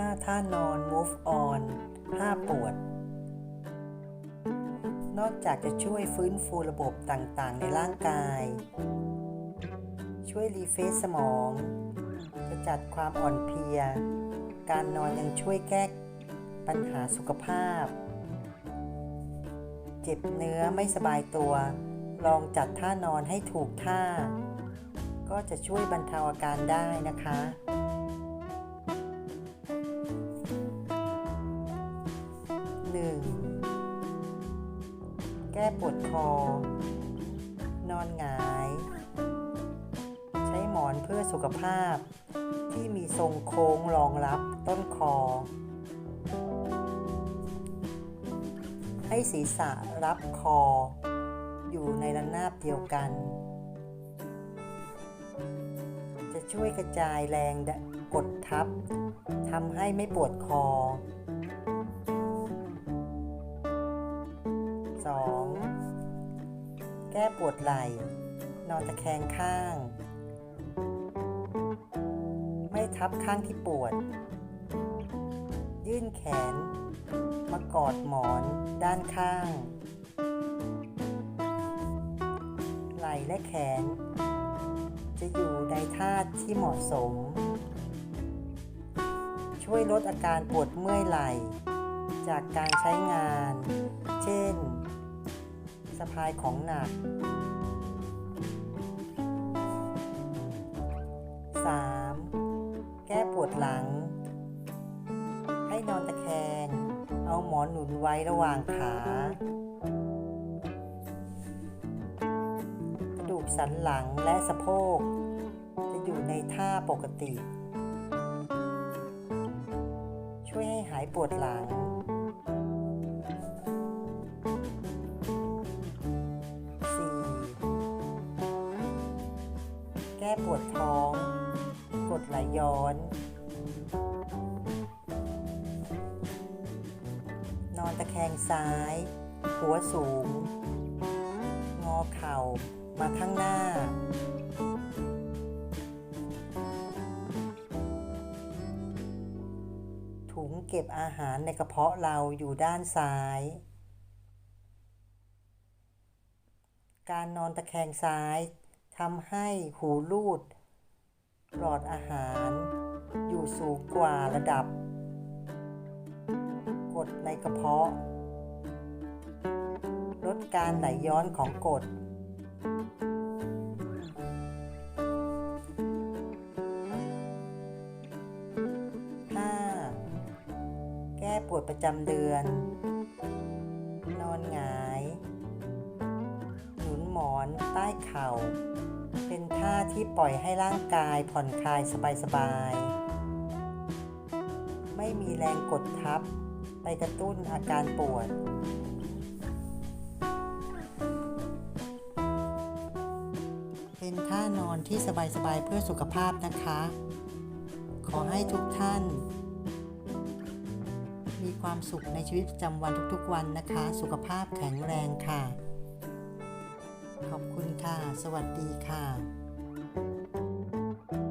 5 ท่านอน Move On 5ปวด นอกจากจะช่วยฟื้นฟูระบบต่างๆ ในร่างกาย ช่วยรีเฟซสมองกระจัดความอ่อนเพลีย การนอนยังช่วยแก้ปัญหาสุขภาพ เจ็บเนื้อไม่สบายตัว ลองจัดท่านอนให้ถูกท่า ก็จะช่วยบรรเทาอาการได้นะคะ ก้ปวดคอ นอนหงาย ใช้หมอนเพื่อสุขภาพ ที่มีทรงโค้งรองรับต้นคอ ให้ศีรษะรับคอ อยู่ในระนาบเดียวกัน จะช่วยกระจายแรงกดทับทำให้ไม่ปวดคอ 2. แก้ปวดไหล่ นอนตะแคงข้าง ไม่ทับข้างที่ปวด ยื่นแขน มากอดหมอนด้านข้าง ไหล่และแขน จะอยู่ในท่าที่เหมาะสม ช่วยลดอาการปวดเมื่อยไหล่ จากการใช้งาน เช่น สะพายของหนัก 3. แก้ปวดหลัง ให้นอนตะแคง เอาหมอนหนุนไว้ระหว่างขากระดูกสันหลังและสะโพก จะอยู่ในท่าปกติ ช่วยให้หายปวดหลัง ก้ปวดท้องกดไหลย้อน นอนตะแคงซ้าย หัวสูง งอเข่ามาข้างหน้า ถุงเก็บอาหารในกระเพาะเราอยู่ด้านซ้าย การนอนตะแคงซ้าย ทำให้หูรูด หลอดอาหาร อยู่สูงกว่าระดับ กดในกระเพาะ ลดการไหลย้อนของกดแก้ปวดประจำเดือน นอนหงาย หนุนหมอนใต้เข่า เป็นท่าที่ปล่อยให้ร่างกายผ่อนคลายสบายๆ ไม่มีแรงกดทับ ไปกระตุ้นอาการปวด เป็นท่านอนที่สบายๆ เพื่อสุขภาพนะคะ ขอให้ทุกท่าน มีความสุขในชีวิตประจำวันทุกๆวันนะคะ สุขภาพแข็งแรงค่ะ ขอบคุณค่ะ สวัสดีค่ะ